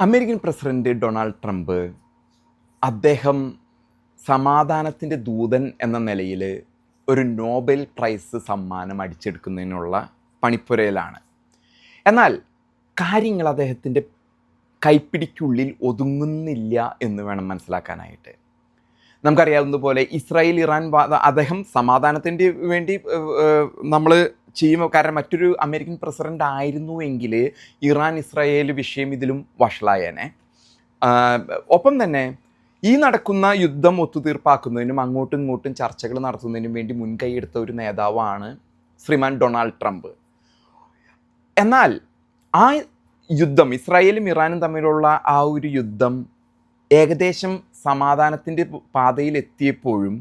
American president Donald Trump അദ്ദേഹം സമാധാനത്തിന്റെ ദൂതൻ എന്ന നിലയിൽ ഒരു നോബൽ പ്രൈസ് സമ്മാനം അടിച്ചെടുക്കുന്നതിനുള്ള പണിപ്പുരയിലാണ്. എന്നാൽ കാര്യങ്ങൾ അദ്ദേഹത്തിന്റെ കൈപ്പിടിക്കുള്ളിൽ ഒതുങ്ങുന്നില്ല എന്ന് വേണം മനസ്സിലാക്കാനായിട്ട്. നമുക്കറിയാവുന്നതുപോലെ ഇസ്രായേൽ ഇറാൻ അദ്ദേഹം സമാധാനത്തിന്റെ വേണ്ടി നമ്മൾ ചെയ്യുമ്പോൾ കാരണം മറ്റൊരു അമേരിക്കൻ പ്രസിഡന്റ് ആയിരുന്നുവെങ്കിൽ ഇറാൻ ഇസ്രായേൽ വിഷയം ഇതിലും വഷളായേനെ. ഒപ്പം തന്നെ ഈ നടക്കുന്ന യുദ്ധം ഒത്തുതീർപ്പാക്കുന്നതിനും അങ്ങോട്ടും ഇങ്ങോട്ടും ചർച്ചകൾ നടത്തുന്നതിനും വേണ്ടി മുൻകൈ എടുത്ത ഒരു നേതാവാണ് ശ്രീമാൻ ഡൊണാൾഡ് ട്രംപ്. എന്നാൽ ആ യുദ്ധം ഇസ്രായേലും ഇറാനും തമ്മിലുള്ള ആ ഒരു യുദ്ധം ഏകദേശം സമാധാനത്തിന്റെ പാതയിൽ എത്തിയപ്പോഴും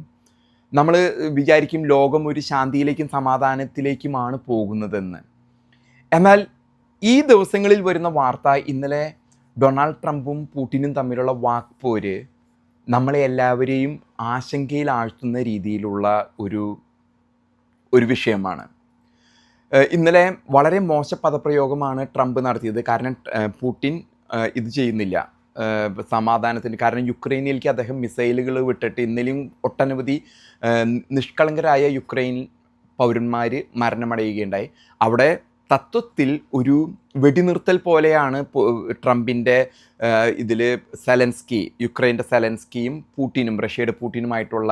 നമ്മൾ വിചാരിക്കും ലോകം ഒരു ശാന്തിയിലേക്കും സമാധാനത്തിലേക്കുമാണ് പോകുന്നതെന്ന്. എന്നാൽ ഈ ദിവസങ്ങളിൽ വരുന്ന വാർത്ത ഇന്നലെ ഡൊണാൾഡ് ട്രംപും പൂട്ടിനും തമ്മിലുള്ള വാക്പോര് നമ്മളെ എല്ലാവരെയും ആശങ്കയിൽ ആഴ്ത്തുന്ന രീതിയിലുള്ള ഒരു ഒരു വിഷയമാണ്. ഇന്നലെ വളരെ മോശ പദപ്രയോഗമാണ് ട്രംപ് നടത്തിയത്. കാരണം പുടിൻ ഇത് ചെയ്യുന്നില്ല. സമാധാനത്തിന്. കാരണം യുക്രൈനിലേക്ക് അദ്ദേഹം മിസൈലുകൾ വിട്ടിട്ട് ഇന്നലെയും ഒട്ടനവധി നിഷ്കളങ്കരായ യുക്രൈൻ പൗരന്മാർ മരണമടയുകയുണ്ടായി. അവിടെ തത്വത്തിൽ ഒരു വെടിനിർത്തൽ പോലെയാണ് ട്രംപിന്റെ ഇതിൽ സെലൻസ്കി യുക്രൈന്റെ സെലൻസ്കിയും പൂട്ടിനും റഷ്യയുടെ പൂട്ടിനുമായിട്ടുള്ള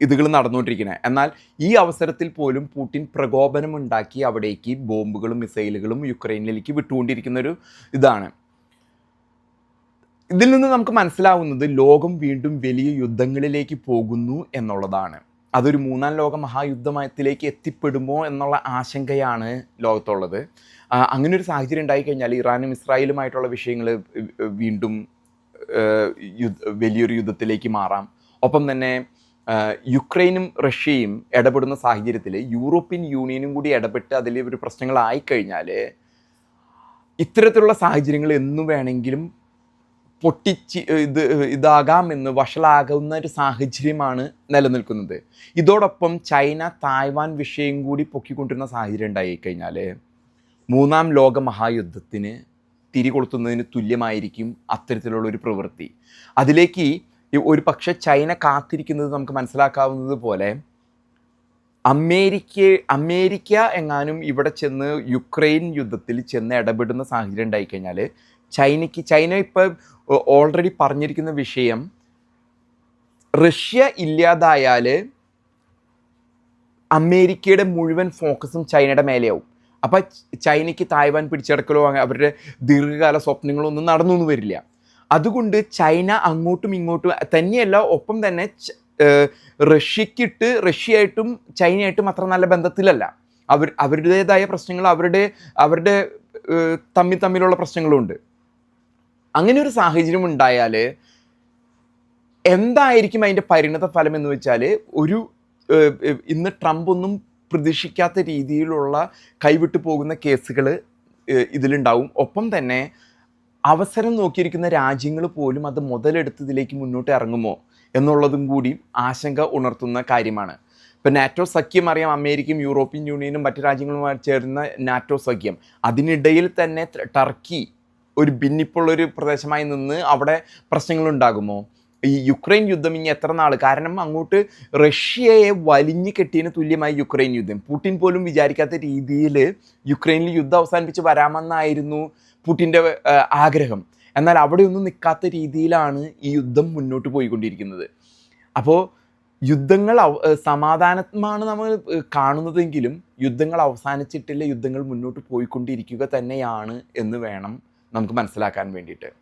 ഇതുകൾ നടന്നുകൊണ്ടിരിക്കുന്നത്. എന്നാൽ ഈ അവസരത്തിൽ പോലും പൂട്ടിൻ പ്രകോപനമുണ്ടാക്കി അവിടേക്ക് ബോംബുകളും മിസൈലുകളും യുക്രൈനിലേക്ക് വിട്ടുകൊണ്ടിരിക്കുന്ന ഒരു ഇതാണ്. ഇതിൽ നിന്ന് നമുക്ക് മനസ്സിലാവുന്നത് ലോകം വീണ്ടും വലിയ യുദ്ധങ്ങളിലേക്ക് പോകുന്നു എന്നുള്ളതാണ്. അതൊരു മൂന്നാം ലോക മഹായുദ്ധമയത്തിലേക്ക് എത്തിപ്പെടുമോ എന്നുള്ള ആശങ്കയാണ് ലോകത്തുള്ളത്. അങ്ങനെ ഒരു സാഹചര്യം ഉണ്ടായിക്കഴിഞ്ഞാൽ ഇറാനും ഇസ്രായേലുമായിട്ടുള്ള വിഷയങ്ങൾ വീണ്ടും വലിയൊരു യുദ്ധത്തിലേക്ക് മാറാം. ഒപ്പം തന്നെ യുക്രൈനും റഷ്യയും ഇടപെടുന്ന സാഹചര്യത്തിൽ യൂറോപ്യൻ യൂണിയനും കൂടി ഇടപെട്ട് അതിൽ ഒരു പ്രശ്നങ്ങളായിക്കഴിഞ്ഞാൽ ഇത്തരത്തിലുള്ള സാഹചര്യങ്ങൾ എന്നു വേണമെങ്കിലും പൊട്ടിച്ച് ഇത് ഇതാകാം എന്ന് വഷളാകുന്ന ഒരു സാഹചര്യമാണ് നിലനിൽക്കുന്നത്. ഇതോടൊപ്പം ചൈന തായ്വാൻ വിഷയം കൂടി പൊക്കിക്കൊണ്ടിരുന്ന സാഹചര്യം ഉണ്ടായിക്കഴിഞ്ഞാൽ മൂന്നാം ലോക മഹായുദ്ധത്തിന് തിരികൊളുത്തുന്നതിന് തുല്യമായിരിക്കും അത്തരത്തിലുള്ള ഒരു പ്രവൃത്തി. അതിലേക്ക് ഒരു പക്ഷേ ചൈന കാത്തിരിക്കുന്നത് നമുക്ക് മനസ്സിലാക്കാവുന്നത് പോലെ അമേരിക്ക അമേരിക്ക എങ്ങാനും ഇവിടെ ചെന്ന് യുക്രൈൻ യുദ്ധത്തിൽ ചെന്ന് ഇടപെടുന്ന സാഹചര്യം ഉണ്ടായിക്കഴിഞ്ഞാൽ ചൈനയ്ക്ക് ചൈന ഇപ്പോൾ ഓൾറെഡി പറഞ്ഞിരിക്കുന്ന വിഷയം റഷ്യ ഇല്ലാതായാൽ അമേരിക്കയുടെ മുഴുവൻ ഫോക്കസും ചൈനയുടെ മേലെയാവും. അപ്പം ചൈനയ്ക്ക് തായ്വാൻ പിടിച്ചെടുക്കലോ അവരുടെ ദീർഘകാല സ്വപ്നങ്ങളോ ഒന്നും നടന്നൊന്നും വരില്ല. അതുകൊണ്ട് ചൈന അങ്ങോട്ടും ഇങ്ങോട്ടും തന്നെയല്ല ഒപ്പം തന്നെ റഷ്യക്കിട്ട് റഷ്യയായിട്ടും ചൈനയായിട്ടും അത്ര നല്ല ബന്ധത്തിലല്ല. അവർ അവരുടേതായ പ്രശ്നങ്ങൾ അവരുടെ അവരുടെ തമ്മിൽ തമ്മിലുള്ള പ്രശ്നങ്ങളുണ്ട്. അങ്ങനെ ഒരു സാഹചര്യം ഉണ്ടായാൽ എന്തായിരിക്കും അതിന്റെ പരിണത ഫലം എന്ന് വെച്ചാൽ ഒരു ഇന്ന് ട്രംപ് ഒന്നും പ്രതീക്ഷിക്കാത്ത രീതിയിലുള്ള കൈവിട്ടു പോകുന്ന കേസുകൾ ഇതിലുണ്ടാവും. ഒപ്പം തന്നെ അവസരം നോക്കിയിരിക്കുന്ന രാജ്യങ്ങൾ പോലും അത് മുതലെടുത്തതിലേക്ക് മുന്നോട്ട് ഇറങ്ങുമോ എന്നുള്ളതും കൂടി ആശങ്ക ഉണർത്തുന്ന കാര്യമാണ്. ഇപ്പം നാറ്റോ സഖ്യം അറിയാം അമേരിക്കയും യൂറോപ്യൻ യൂണിയനും മറ്റു രാജ്യങ്ങളുമായി ചേർന്ന നാറ്റോ സഖ്യം. അതിനിടയിൽ തന്നെ ടർക്കി ഒരു ഭിന്നിപ്പുള്ളൊരു പ്രദേശമായി നിന്ന് അവിടെ പ്രശ്നങ്ങളുണ്ടാകുമോ? ഈ യുക്രൈൻ യുദ്ധം ഇനി എത്ര നാൾ കാരണം അങ്ങോട്ട് റഷ്യയെ വലിഞ്ഞു കെട്ടിയതിന് തുല്യമായി യുക്രൈൻ യുദ്ധം. പുടിൻ പോലും വിചാരിക്കാത്ത രീതിയിൽ യുക്രൈനിൽ യുദ്ധം അവസാനിപ്പിച്ച് വരാമെന്നായിരുന്നു പുടിന്റെ ആഗ്രഹം. എന്നാൽ അവിടെ ഒന്നും നിൽക്കാത്ത രീതിയിലാണ് ഈ യുദ്ധം മുന്നോട്ട് പോയിക്കൊണ്ടിരിക്കുന്നത്. അപ്പോൾ യുദ്ധങ്ങൾ സമാധാനമാണ് നമ്മൾ കാണുന്നതെങ്കിലും യുദ്ധങ്ങൾ അവസാനിച്ചിട്ടില്ല യുദ്ധങ്ങൾ മുന്നോട്ട് പോയിക്കൊണ്ടിരിക്കുക തന്നെയാണ് എന്ന് വേണം നമുക്ക് മനസ്സിലാക്കാൻ വേണ്ടിയിട്ട്.